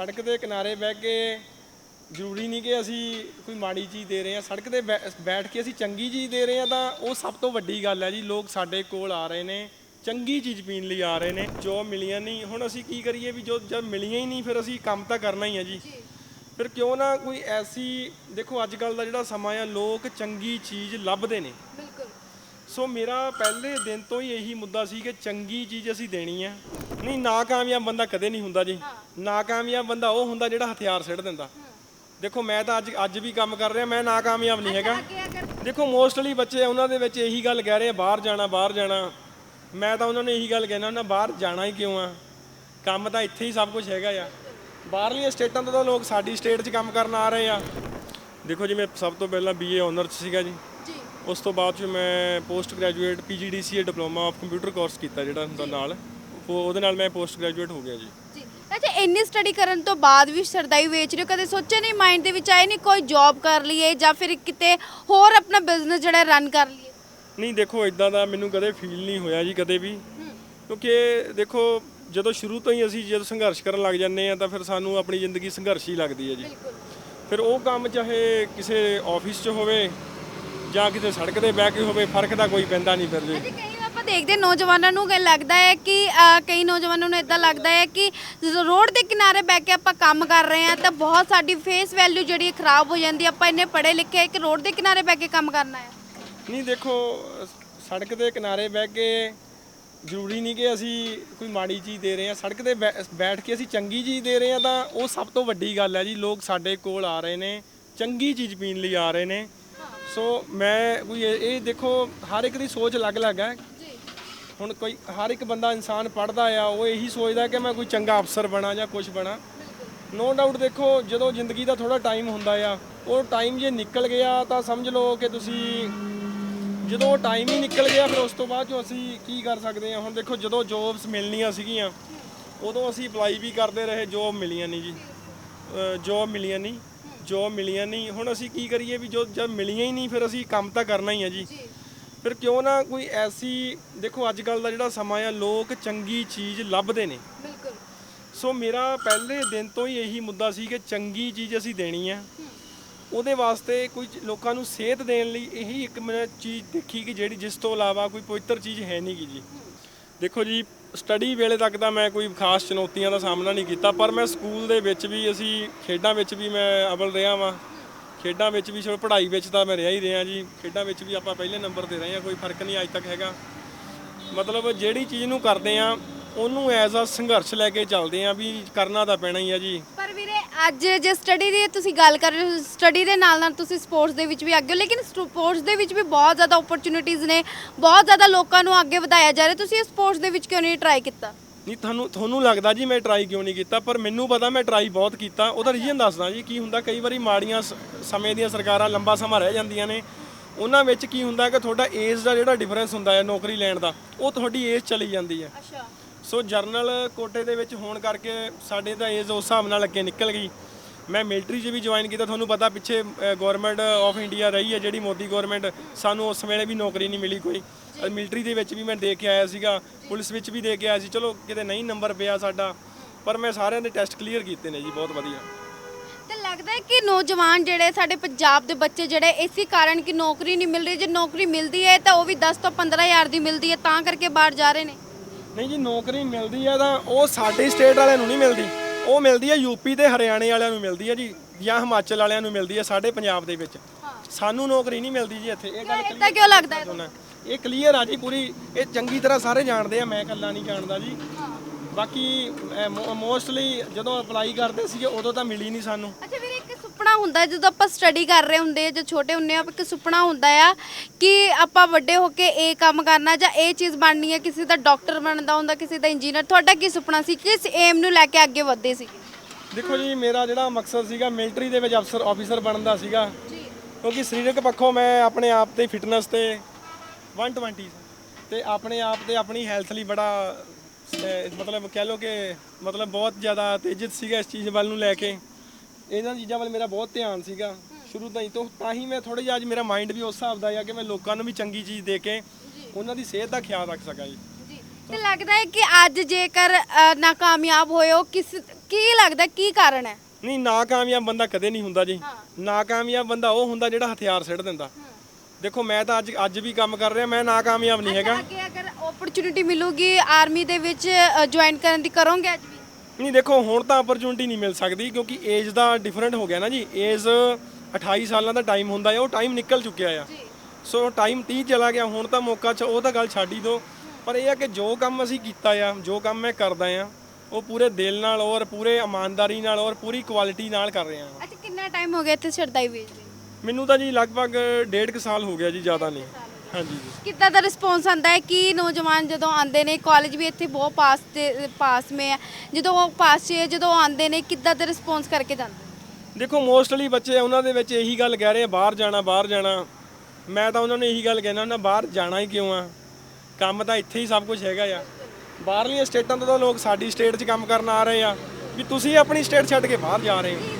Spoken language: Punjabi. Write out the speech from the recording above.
ਸੜਕ ਦੇ ਕਿਨਾਰੇ ਬਹਿ ਕੇ ਜ਼ਰੂਰੀ ਨਹੀਂ ਕਿ ਅਸੀਂ ਕੋਈ ਮਾੜੀ ਚੀਜ਼ ਦੇ ਰਹੇ ਹਾਂ। ਸੜਕ ਤੇ ਬੈਠ ਕੇ ਅਸੀਂ ਚੰਗੀ ਚੀਜ਼ ਦੇ ਰਹੇ ਹਾਂ ਤਾਂ ਉਹ ਸਭ ਤੋਂ ਵੱਡੀ ਗੱਲ ਹੈ ਜੀ। ਲੋਕ ਸਾਡੇ ਕੋਲ ਆ ਰਹੇ ਨੇ ਚੰਗੀ ਚੀਜ਼ ਪੀਣ ਲਈ ਆ ਰਹੇ ਨੇ ਜੋ ਮਿਲੀਆਂ ਨਹੀਂ। ਹੁਣ ਅਸੀਂ ਕੀ ਕਰੀਏ ਵੀ ਜੋ ਜਦ ਮਿਲੀਆਂ ਹੀ ਨਹੀਂ ਫਿਰ ਅਸੀਂ ਕੰਮ ਤਾਂ ਕਰਨਾ ਹੀ ਹੈ ਜੀ। ਫਿਰ ਕਿਉਂ ਨਾ ਕੋਈ ਐਸੀ ਦੇਖੋ ਅੱਜ ਕੱਲ ਦਾ ਜਿਹੜਾ ਸਮਾਂ ਆ ਲੋਕ ਚੰਗੀ ਚੀਜ਼ ਲੱਭਦੇ ਨੇ। ਸੋ ਮੇਰਾ ਪਹਿਲੇ ਦਿਨ ਤੋਂ ਹੀ ਇਹੀ ਮੁੱਦਾ ਸੀ ਕਿ ਚੰਗੀ ਚੀਜ਼ ਅਸੀਂ ਦੇਣੀ ਹੈ ਨਹੀਂ ਨਾਕਾਮਯਾਬ ਬੰਦਾ ਕਦੇ ਨਹੀਂ ਹੁੰਦਾ ਜੀ। ਨਾਕਾਮਯਾਬ ਬੰਦਾ ਉਹ ਹੁੰਦਾ ਜਿਹੜਾ ਹਥਿਆਰ ਸਿੱਟ ਦਿੰਦਾ। ਦੇਖੋ ਮੈਂ ਤਾਂ ਅੱਜ ਅੱਜ ਵੀ ਕੰਮ ਕਰ ਰਿਹਾ ਮੈਂ ਨਾਕਾਮਯਾਬ ਨਹੀਂ ਹੈਗਾ। ਦੇਖੋ ਮੋਸਟਲੀ ਬੱਚੇ ਉਹਨਾਂ ਦੇ ਵਿੱਚ ਇਹੀ ਗੱਲ ਕਹਿ ਰਹੇ ਆ ਬਾਹਰ ਜਾਣਾ ਬਾਹਰ ਜਾਣਾ। ਮੈਂ ਤਾਂ ਉਹਨਾਂ ਨੂੰ ਇਹੀ ਗੱਲ ਕਹਿਣਾ ਉਹਨਾਂ ਬਾਹਰ ਜਾਣਾ ਹੀ ਕਿਉਂ ਆ? ਕੰਮ ਤਾਂ ਇੱਥੇ ਹੀ ਸਭ ਕੁਝ ਹੈਗਾ ਆ। ਬਾਹਰਲੀਆਂ ਸਟੇਟਾਂ ਤੋਂ ਤਾਂ ਲੋਕ ਸਾਡੀ ਸਟੇਟ 'ਚ ਕੰਮ ਕਰਨ ਆ ਰਹੇ ਆ। ਦੇਖੋ ਜੀ ਮੈਂ ਸਭ ਤੋਂ ਪਹਿਲਾਂ ਬੀਏ 'ਚ ਸੀਗਾ ਜੀ। ਉਸ ਤੋਂ ਬਾਅਦ 'ਚ ਮੈਂ post graduate PGDCA diploma of computer course ਕੀਤਾ ਜਿਹੜਾ ਹੁੰਦਾ ਨਾਲ। ਉਹ- ਉਹਦੇ ਨਾਲ ਮੈਂ ਪੋਸਟ ਗ੍ਰੈਜੂਏਟ ਹੋ ਗਿਆ ਜੀ। ਜੀ। ਅੱਛਾ ਇੰਨੀ ਸਟੱਡੀ ਕਰਨ ਤੋਂ ਬਾਅਦ ਵੀ ਸਰਦਾਈ ਵੇਚ ਰਹੇ ਹੋ? ਕਦੇ ਸੋਚਿਆ ਨਹੀਂ ਮਾਈਂਡ ਦੇ ਵਿੱਚ ਆਏ ਨਹੀਂ ਕੋਈ ਜੌਬ ਕਰ ਲਈਏ ਜਾਂ ਫਿਰ ਕਿਤੇ ਹੋਰ ਆਪਣਾ ਬਿਜ਼ਨਸ ਜਿਹੜਾ ਰਨ ਕਰ ਲਈਏ? ਨਹੀਂ ਦੇਖੋ ਇਦਾਂ ਦਾ ਮੈਨੂੰ ਕਦੇ ਫੀਲ ਨਹੀਂ ਹੋਇਆ ਜੀ ਕਦੇ ਵੀ। ਕਿਉਂਕਿ ਦੇਖੋ ਜਦੋਂ ਸ਼ੁਰੂ ਤੋਂ ਹੀ ਅਸੀਂ ਜਦੋਂ ਸੰਘਰਸ਼ ਕਰਨ ਲੱਗ ਜਾਂਦੇ ਆ ਤਾਂ ਫਿਰ ਸਾਨੂੰ ਆਪਣੀ ਜ਼ਿੰਦਗੀ ਸੰਘਰਸ਼ ਹੀ ਲੱਗਦੀ ਹੈ ਜੀ। ਬਿਲਕੁਲ। ਫਿਰ ਉਹ ਕੰਮ ਚਾਹੇ ਕਿਸੇ ਆਫਿਸ 'ਚ ਹੋਵੇ ਜਾਂ ਕਿਤੇ ਸੜਕ ਤੇ ਬਹਿ ਕੇ ਹੋਵੇ ਫ਼ਰਕ ਤਾਂ ਕੋਈ ਪੈਂਦਾ ਨਹੀਂ ਫਿਰ ਜੀ। ਕਈ ਆਪਾਂ ਦੇਖਦੇ ਨੌਜਵਾਨਾਂ ਨੂੰ ਇਹ ਲੱਗਦਾ ਹੈ ਕਿ ਕਈ ਨੌਜਵਾਨਾਂ ਨੂੰ ਇਦਾਂ ਲੱਗਦਾ ਹੈ ਕਿ ਜਦੋਂ ਰੋਡ ਦੇ ਕਿਨਾਰੇ ਬੈ ਕੇ ਆਪਾਂ ਕੰਮ ਕਰ ਰਹੇ ਹਾਂ ਤਾਂ ਬਹੁਤ ਸਾਡੀ ਫੇਸ ਵੈਲਿਊ ਜਿਹੜੀ ਹੈ ਖਰਾਬ ਹੋ ਜਾਂਦੀ ਹੈ। ਆਪਾਂ ਇੰਨੇ ਪੜ੍ਹੇ ਲਿਖੇ ਹੈ ਕਿ ਰੋਡ ਦੇ ਕਿਨਾਰੇ ਬੈ ਕੇ ਕੰਮ ਕਰਨਾ ਹੈ। ਨਹੀਂ ਦੇਖੋ ਅ, ਸੜਕ ਦੇ ਕਿਨਾਰੇ ਬਹਿ ਕੇ ਜ਼ਰੂਰੀ ਨਹੀਂ ਕਿ ਅਸੀਂ ਕੋਈ ਮਾੜੀ ਚੀਜ਼ ਦੇ ਰਹੇ ਹਾਂ। ਸੜਕ ਤੇ ਬੈ- ਬੈਠ ਕੇ ਅਸੀਂ ਚੰਗੀ ਚੀਜ਼ ਦੇ ਰਹੇ ਹਾਂ ਤਾਂ ਉਹ ਸਭ ਤੋਂ ਵੱਡੀ ਗੱਲ ਹੈ ਜੀ। ਲੋਕ ਸਾਡੇ ਕੋਲ ਆ ਰਹੇ ਨੇ ਚੰਗੀ ਚੀਜ਼ ਪੀਣ ਲਈ ਆ ਰਹੇ ਨੇ। ਸੋ ਮੈਂ ਕੋਈ ਇਹ ਇਹ ਦੇਖੋ ਹਰ ਇੱਕ ਦੀ ਸੋਚ ਅਲੱਗ-ਅਲੱਗ ਹੈ। ਹੁਣ ਕੋਈ ਹਰ ਇੱਕ ਬੰਦਾ ਇਨਸਾਨ ਪੜਦਾ ਆ ਉਹ ਇਹੀ ਸੋਚਦਾ ਕਿ ਮੈਂ ਕੋਈ ਚੰਗਾ ਅਫਸਰ ਬਣਾ ਜਾਂ ਕੁਝ ਬਣਾ। ਨੋ ਡਾਊਟ ਦੇਖੋ ਜਦੋਂ ਜ਼ਿੰਦਗੀ ਦਾ ਥੋੜਾ ਟਾਈਮ ਹੁੰਦਾ ਆ ਉਹ ਟਾਈਮ ਜੇ ਨਿਕਲ ਗਿਆ ਤਾਂ ਸਮਝ ਲਓ ਕਿ ਤੁਸੀਂ ਜਦੋਂ ਉਹ ਟਾਈਮ ਹੀ ਨਿਕਲ ਗਿਆ ਫਿਰ ਉਸ ਤੋਂ ਬਾਅਦ ਜੋ ਅਸੀਂ ਕੀ ਕਰ ਸਕਦੇ ਹਾਂ ਹੁਣ ਦੇਖੋ ਜਦੋਂ ਜੋਬਸ ਮਿਲਣੀਆਂ ਸੀਗੀਆਂ ਉਦੋਂ ਅਸੀਂ ਅਪਲਾਈ ਵੀ ਕਰਦੇ ਰਹੇ ਜੋਬ ਮਿਲੀਆਂ ਨਹੀਂ ਜੀ। ਜੋਬ ਮਿਲੀਆਂ ਨਹੀਂ ਜੋਬ ਮਿਲੀਆਂ ਨਹੀਂ ਹੁਣ ਅਸੀਂ ਕੀ ਕਰੀਏ ਵੀ ਜੋ ਜਦ ਮਿਲੀਆਂ ਹੀ ਨਹੀਂ ਫਿਰ ਅਸੀਂ ਕੰਮ ਤਾਂ ਕਰਨਾ ਹੀ ਹੈ ਜੀ। ਫਿਰ ਕਿਉਂ ਨਾ ਕੋਈ ਐਸੀ ਦੇਖੋ ਅੱਜ ਕੱਲ ਦਾ ਜਿਹੜਾ ਸਮਾਂ ਆ ਲੋਕ ਚੰਗੀ ਚੀਜ਼ ਲੱਭਦੇ ਨੇ। ਬਿਲਕੁਲ। ਸੋ ਮੇਰਾ ਪਹਿਲੇ ਦਿਨ ਤੋਂ ਹੀ ਇਹੀ ਮੁੱਦਾ ਸੀ ਕਿ ਚੰਗੀ ਚੀਜ਼ ਅਸੀਂ ਦੇਣੀ ਹੈ। ਉਹਦੇ ਵਾਸਤੇ ਕੋਈ ਲੋਕਾਂ ਨੂੰ ਸਿਹਤ ਦੇਣ ਲਈ ਇਹੀ ਇੱਕ ਮੈਂ ਚੀਜ਼ ਦੇਖੀ ਕਿ ਜਿਹੜੀ ਜਿਸ ਤੋਂ ਇਲਾਵਾ ਕੋਈ ਪਵਿੱਤਰ ਚੀਜ਼ ਹੈ ਨਹੀਂ ਗੀ ਜੀ। ਦੇਖੋ ਜੀ ਸਟੱਡੀ ਵੇਲੇ ਤੱਕ ਤਾਂ ਮੈਂ ਕੋਈ ਖਾਸ ਚੁਣੌਤੀਆਂ ਦਾ ਸਾਹਮਣਾ ਨਹੀਂ ਕੀਤਾ, ਪਰ ਮੈਂ ਸਕੂਲ ਦੇ ਵਿੱਚ ਵੀ, ਅਸੀਂ ਖੇਡਾਂ ਵਿੱਚ ਵੀ ਮੈਂ ਅਵਲ ਰਿਹਾ ਵਾਂ। ਖੇਡਾਂ ਵਿੱਚ ਵੀ ਚਲੋ, ਪੜ੍ਹਾਈ ਵਿੱਚ ਤਾਂ ਮੈਂ ਰਿਹਾ ਹੀ ਰਿਹਾ ਜੀ। ਖੇਡਾਂ ਵਿੱਚ ਵੀ ਆਪਾਂ ਪਹਿਲੇ ਨੰਬਰ ਤੇ ਰਹੇ ਹਾਂ, ਕੋਈ ਫ਼ਰਕ ਨਹੀਂ ਅੱਜ ਤੱਕ ਹੈਗਾ। ਮਤਲਬ ਜਿਹੜੀ ਚੀਜ਼ ਨੂੰ ਕਰਦੇ ਆ ਉਹਨੂੰ ਐਜ਼ ਆ ਸੰਘਰਸ਼ ਲੈ ਕੇ ਚੱਲਦੇ ਆ ਵੀ ਕਰਨਾ ਤਾਂ ਪੈਣਾ ਹੀ ਆ ਜੀ। ਪਰ ਵੀਰੇ ਅੱਜ ਜੇ ਸਟੱਡੀ ਦੀ ਤੁਸੀਂ ਗੱਲ ਕਰ ਰਹੇ ਹੋ ਸਟੱਡੀ ਦੇ ਨਾਲ ਨਾਲ ਤੁਸੀਂ ਸਪੋਰਟਸ ਦੇ ਵਿੱਚ ਵੀ ਅੱਗੇ ਹੋ ਲੇਕਿਨ ਸਪੋਰਟਸ ਦੇ ਵਿੱਚ ਵੀ ਬਹੁਤ ਜ਼ਿਆਦਾ ਓਪਰਚ्युनिटीज ਨੇ ਬਹੁਤ ਜ਼ਿਆਦਾ ਲੋਕਾਂ ਨੂੰ ਅੱਗੇ ਵਧਾਇਆ ਜਾ ਰਿਹਾ। ਤੁਸੀਂ ਸਪੋਰਟਸ ਦੇ ਵਿੱਚ ਕਿਉਂ ਨਹੀਂ ਟਰਾਈ ਕੀਤਾ? ਨਹੀਂ ਤੁਹਾਨੂੰ ਤੁਹਾਨੂੰ ਲੱਗਦਾ ਜੀ ਮੈਂ ਟਰਾਈ ਕਿਉਂ ਨਹੀਂ ਕੀਤਾ ਪਰ ਮੈਨੂੰ ਪਤਾ ਮੈਂ ਟਰਾਈ ਬਹੁਤ ਕੀਤਾ। ਉਹਦਾ ਰੀਜ਼ਨ ਦੱਸਦਾ ਜੀ ਕੀ ਹੁੰਦਾ ਕਈ ਵਾਰੀ ਮਾੜੀਆਂ ਸਮੇਂ ਦੀਆਂ ਸਰਕਾਰਾਂ ਲੰਬਾ ਸਮਾਂ ਰਹਿ ਜਾਂਦੀਆਂ ਨੇ। ਉਹਨਾਂ ਵਿੱਚ ਕੀ ਹੁੰਦਾ ਕਿ ਤੁਹਾਡਾ ਏਜ ਦਾ ਜਿਹੜਾ ਡਿਫਰੈਂਸ ਹੁੰਦਾ ਹੈ ਨੌਕਰੀ ਲੈਣ ਦਾ ਉਹ ਤੁਹਾਡੀ ਏਜ ਚਲੀ ਜਾਂਦੀ ਹੈ। ਅੱਛਾ। ਸੋ ਜਰਨਲ ਕੋਟੇ ਦੇ ਵਿੱਚ ਹੋਣ ਕਰਕੇ ਸਾਡੇ ਤਾਂ ਏਜ ਉਸ ਹਿਸਾਬ ਨਾਲ ਅੱਗੇ ਨਿਕਲ ਗਈ। ਮੈਂ ਮਿਲਟਰੀ 'ਚ ਵੀ ਜੁਆਇਨ ਕੀਤਾ। ਤੁਹਾਨੂੰ ਪਤਾ ਪਿੱਛੇ ਗਵਰਨਮੈਂਟ ਆਫ ਇੰਡੀਆ ਰਹੀ ਹੈ ਜਿਹੜੀ ਮੋਦੀ ਗਵਰਨਮੈਂਟ ਸਾਨੂੰ ਉਸ ਵੇਲੇ ਵੀ ਨੌਕਰੀ ਨਹੀਂ ਮਿਲੀ ਕੋਈ। ਮਿਲਟਰੀ ਦੇ ਵਿੱਚ ਵੀ ਮੈਂ ਦੇ ਕੇ ਆਇਆ ਸੀਗਾ। ਪੁਲਿਸ ਵਿੱਚ ਵੀ ਦੇ ਕੇ ਆਇਆ ਸੀ। ਚਲੋ ਕਿਤੇ ਨਹੀਂ ਨੰਬਰ ਪਿਆ ਸਾਡਾ। ਪਰ ਮੈਂ ਸਾਰਿਆਂ ਦੇ ਟੈਸਟ ਕਲੀਅਰ ਕੀਤੇ ਨੇ ਜੀ। ਬਹੁਤ ਵਧੀਆ। ਤੇ ਲੱਗਦਾ ਹੈ ਕਿ ਨੌਜਵਾਨ ਜਿਹੜੇ ਸਾਡੇ ਪੰਜਾਬ ਦੇ ਬੱਚੇ ਜਿਹੜੇ ਇਸੇ ਕਾਰਨ ਕਿ ਨੌਕਰੀ ਨਹੀਂ ਮਿਲ ਰਹੀ। ਜੇ ਨੌਕਰੀ ਮਿਲਦੀ ਹੈ ਤਾਂ ਉਹ ਵੀ 10 ਤੋਂ 15000 ਦੀ ਮਿਲਦੀ ਹੈ। ਤਾਂ ਕਰਕੇ ਬਾਹਰ ਜਾ ਰਹੇ ਨੇ। ਨਹੀਂ ਜੀ ਨੌਕਰੀ ਮਿਲਦੀ ਆ ਤਾਂ ਉਹ ਸਾਡੇ ਸਟੇਟ ਵਾਲਿਆਂ ਨੂੰ ਨਹੀਂ ਮਿਲਦੀ। ਉਹ ਮਿਲਦੀ ਆ ਯੂਪੀ ਤੇ ਹਰਿਆਣੇ ਵਾਲਿਆਂ ਨੂੰ ਮਿਲਦੀ ਆ ਜੀ ਜਾਂ ਹਿਮਾਚਲ ਵਾਲਿਆਂ ਨੂੰ ਮਿਲਦੀ ਆ ਸਾਡੇ ਪੰਜਾਬ ਦੇ ਵਿੱਚ। ਸਾਨੂੰ ਨੌਕਰੀ ਨਹੀਂ ਮਿਲਦੀ ਜੀ ਇੱਥੇ। ਇਹ ਗੱਲ ਇਦਾਂ ਕਿਉਂ ਲੱਗਦਾ ਹੈ? ਹੋਣਾ ਇਹ ਕਲੀਅਰ ਆ ਜੀ ਪੂਰੀ। ਇਹ ਚੰਗੀ ਤਰ੍ਹਾਂ ਸਾਰੇ ਜਾਣਦੇ ਆ ਮੈਂ ਇਕੱਲਾ ਨਹੀਂ ਜਾਣਦਾ ਜੀ। ਬਾਕੀ ਮੋਸਟਲੀ ਜਦੋਂ ਅਪਲਾਈ ਕਰਦੇ ਸੀਗੇ ਉਦੋਂ ਤਾਂ ਮਿਲੀ ਨਹੀਂ ਸਾਨੂੰ। ਅੱਛਾ ਇੱਕ ਸੁਪਨਾ ਹੁੰਦਾ ਜਦੋਂ ਆਪਾਂ ਸਟੱਡੀ ਕਰ ਰਹੇ ਹੁੰਦੇ ਆ, ਜਦੋਂ ਛੋਟੇ ਹੁੰਦੇ ਆ ਇੱਕ ਸੁਪਨਾ ਹੁੰਦਾ ਆ ਕਿ ਆਪਾਂ ਵੱਡੇ ਹੋ ਕੇ ਇਹ ਕੰਮ ਕਰਨਾ ਜਾਂ ਇਹ ਚੀਜ਼ ਬਣਨੀ ਹੈ ਕਿਸੇ ਦਾ ਡਾਕਟਰ ਬਣਦਾ ਹੁੰਦਾ ਕਿਸੇ ਦਾ ਇੰਜੀਨੀਅਰ ਤੁਹਾਡਾ ਕੀ ਸੁਪਨਾ ਸੀ? ਕਿਸ ਏਮ ਨੂੰ ਲੈ ਕੇ ਅੱਗੇ ਵਧਦੇ ਸੀ? ਦੇਖੋ ਜੀ ਮੇਰਾ ਜਿਹੜਾ ਮਕਸਦ ਸੀਗਾ ਮਿਲਟਰੀ ਦੇ ਵਿੱਚ ਅਫਸਰ ਆਫੀਸਰ ਬਣਨ ਦਾ ਸੀਗਾ। ਕਿਉਂਕਿ ਸਰੀਰਕ ਪੱਖੋਂ ਮੈਂ ਆਪਣੇ ਆਪ ਤੇ ਫਿਟਨੈਸ ਤੇ 120 ਸੀ। ਤੇ ਆਪਣੇ ਆਪ ਤੇ ਆਪਣੀ ਹੈਲਥ ਲਈ ਬੜਾ ਅਹ, ਮਤਲਬ ਕਹਿ ਲਓ ਕਿ ਮਤਲਬ ਬਹੁਤ ਜ਼ਿਆਦਾ ਤੇਜ਼ਤ ਸੀਗਾ ਇਸ ਚੀਜ਼ ਵੱਲ ਨੂੰ ਲੈ ਕੇ। ਇਹਨਾਂ ਚੀਜ਼ਾਂ ਵੱਲ ਮੇਰਾ ਬਹੁਤ ਧਿਆਨ ਸੀਗਾ। ਸ਼ੁਰੂ ਤੋਂ ਹੀ ਤੋਂ ਤਾਂ ਹੀ ਮੈਂ ਥੋੜਾ ਜਿਹਾ ਅੱਜ ਮੇਰਾ ਮਾਈਂਡ ਵੀ ਉਸ ਹਿਸਾਬ ਦਾ ਹੈ ਕਿ ਮੈਂ ਲੋਕਾਂ ਨੂੰ ਵੀ ਚੰਗੀ ਚੀਜ਼ ਦੇ ਕੇ ਉਹਨਾਂ ਦੀ ਸਿਹਤ ਦਾ ਖਿਆਲ ਰੱਖ ਸਕਾਂ ਜੀ। ਤੇ ਲੱਗਦਾ ਹੈ ਕਿ ਅੱਜ ਜੇਕਰ ਅ, ਹੋਏ ਹੋ ਕਿਸ ਕੀ ਲੱਗਦਾ ਕੀ ਕਾਰਨ ਹੈ? ਨਹੀਂ ਨਾਕਾਮਯਾਬ ਬੰਦਾ ਕਦੇ ਨਹੀਂ ਹੁੰਦਾ ਜੀ। ਨਾਕਾਮਯਾਬ ਬੰਦਾ ਉਹ ਹੁੰਦਾ ਜਿਹੜਾ ਹਥਿਆਰ ਸਿੱਟ ਦਿੰਦਾ। ਦੇਖੋ ਮੈਂ ਤਾਂ ਅੱਜ ਅੱਜ ਵੀ ਕੰਮ ਕਰ ਰਿਹਾ ਮੈਂ ਨਾਕਾਮਯਾਬ ਨਹੀਂ ਹੈਗਾ। ਅੱਗੇ ਅਗਰ ਓਪਰਚ्युनिटी ਮਿਲੂਗੀ ਆਰਮੀ ਦੇ ਵਿੱਚ ਜੁਆਇਨ ਕਰਨ ਦੀ ਕਰੋਗੇ ਅੱਜ ਵੀ? ਨਹੀਂ ਦੇਖੋ ਹੁਣ ਤਾਂ ਅਪਰਚੂਨਿਟੀ ਨਹੀਂ ਮਿਲ ਸਕਦੀ ਕਿਉਂਕਿ ਏਜ ਦਾ ਡਿਫਰੈਂਟ ਹੋ ਗਿਆ ਨਾ ਜੀ। ਏਜ 28 ਸਾਲਾਂ ਦਾ ਟਾਈਮ ਹੁੰਦਾ ਹੈ ਉਹ ਟਾਈਮ ਨਿਕਲ ਚੁੱਕਿਆ ਆ। ਸੋ ਟਾਈਮ 30 ਚਲਾ ਗਿਆ ਹੁਣ ਤਾਂ ਮੌਕਾ ਚ ਉਹ ਤਾਂ ਗੱਲ ਛੱਡ ਹੀ ਦੋ ਪਰ ਇਹ ਆ ਕਿ ਜੋ ਕੰਮ ਅਸੀਂ ਕੀਤਾ ਆ ਜੋ ਕੰਮ ਮੈਂ ਕਰਦਾ ਆ ਉਹ ਪੂਰੇ ਦਿਲ ਨਾਲ ਔਰ ਪੂਰੇ ਇਮਾਨਦਾਰੀ ਨਾਲ ਔਰ ਪੂਰੀ ਕੁਆਲਿਟੀ ਨਾਲ ਕਰ ਰਿਹਾ ਹਾਂ। ਅੱਛਾ ਕਿੰਨਾ ਟਾਈਮ ਹੋ ਗਿਆ ਇੱਥੇ ਸ਼ਰਦਾਈ ਵੇਚਦੇ ਨੂੰ? ਮੈਨੂੰ ਤਾਂ ਜੀ ਲਗਭਗ ਡੇਢ ਕੁ ਸਾਲ ਹੋ ਗਿਆ ਜੀ ਜ਼ਿਆਦਾ ਨਹੀਂ। ਹਾਂਜੀ ਜੀ। ਕਿੱਦਾਂ ਦਾ ਰਿਸਪੌਂਸ ਆਂਦਾ ਹੈ ਕਿ ਨੌਜਵਾਨ ਜਦੋਂ ਆਉਂਦੇ ਨੇ ਕਾਲਜ ਵੀ ਇੱਥੇ ਬਹੁਤ ਪਾਸ ਤੇ ਪਾਸ ਮੇ ਹੈ ਜਦੋਂ ਉਹ ਪਾਸ 'ਚ ਜਦੋਂ ਆਉਂਦੇ ਨੇ ਕਿੱਦਾਂ ਦਾ ਰਿਸਪੌਂਸ ਕਰਕੇ ਜਾਂਦੇ? ਦੇਖੋ ਮੋਸਟਲੀ ਬੱਚੇ ਉਹਨਾਂ ਦੇ ਵਿੱਚ ਇਹੀ ਗੱਲ ਕਹਿ ਰਹੇ ਆ ਬਾਹਰ ਜਾਣਾ ਬਾਹਰ ਜਾਣਾ। ਮੈਂ ਤਾਂ ਉਹਨਾਂ ਨੂੰ ਇਹੀ ਗੱਲ ਕਹਿਣਾ ਉਹਨਾਂ ਬਾਹਰ ਜਾਣਾ ਹੀ ਕਿਉਂ ਆ? ਕੰਮ ਤਾਂ ਇੱਥੇ ਹੀ ਸਭ ਕੁਝ ਹੈਗਾ ਆ। ਬਾਹਰਲੀਆਂ ਸਟੇਟਾਂ ਤੋਂ ਤਾਂ ਲੋਕ ਸਾਡੀ ਸਟੇਟ 'ਚ ਕੰਮ ਕਰਨ ਆ ਰਹੇ ਆ ਵੀ ਤੁਸੀਂ ਆਪਣੀ ਸਟੇਟ ਛੱਡ ਕੇ ਬਾਹਰ ਜਾ ਰਹੇ ਹੋ।